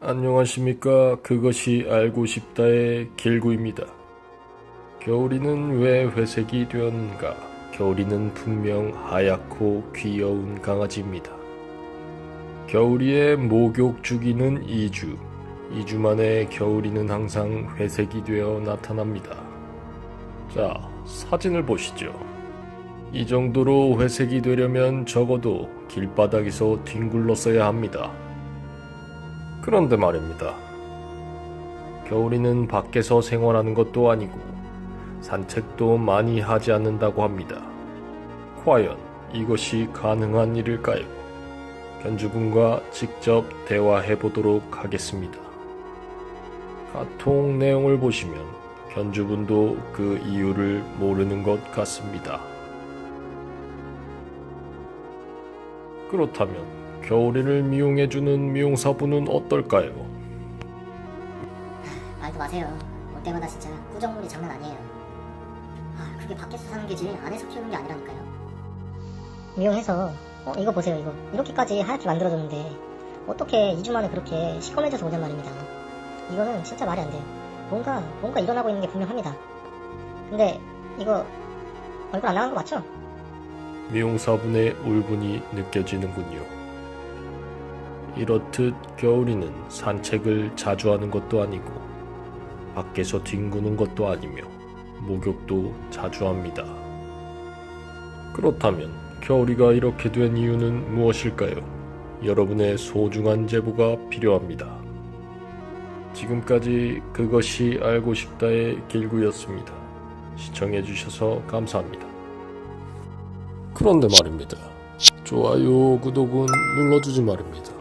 안녕하십니까. 그것이 알고 싶다의 길구입니다. 겨울이는 왜 회색이 되었는가? 겨울이는 분명 하얗고 귀여운 강아지입니다. 겨울이의 목욕 주기는 2주. 2주 만에 겨울이는 항상 회색이 되어 나타납니다. 자, 사진을 보시죠. 이 정도로 회색이 되려면 적어도 길바닥에서 뒹굴렀어야 합니다. 그런데 말입니다. 겨울이는 밖에서 생활하는 것도 아니고 산책도 많이 하지 않는다고 합니다. 과연 이것이 가능한 일일까요? 견주분과 직접 대화해 보도록 하겠습니다. 카톡 내용을 보시면 견주분도 그 이유를 모르는 것 같습니다. 그렇다면 겨울이를 미용해주는 미용사분은 어떨까요? 말도 마세요. 올 때마다 진짜 꾸정물이 장난 아니에요. 아, 그게 밖에서 사는 게지 안에서 키우는 게 아니라니까요. 미용해서 어 이거 보세요 이거 이렇게까지 하얗게 만들어줬는데 어떻게 2주 만에 그렇게 시커매져서 오냔 말입니다. 이거는 진짜 말이 안 돼요. 뭔가 뭔가 일어나고 있는 게 분명합니다. 근데 이거 얼굴 안 나간 거 맞죠? 미용사분의 울분이 느껴지는군요. 이렇듯 겨울이는 산책을 자주 하는 것도 아니고 밖에서 뒹구는 것도 아니며 목욕도 자주 합니다. 그렇다면 겨울이가 이렇게 된 이유는 무엇일까요? 여러분의 소중한 제보가 필요합니다. 지금까지 그것이 알고 싶다의 길구였습니다. 시청해주셔서 감사합니다. 그런데 말입니다. 좋아요, 구독은 눌러주지 말입니다.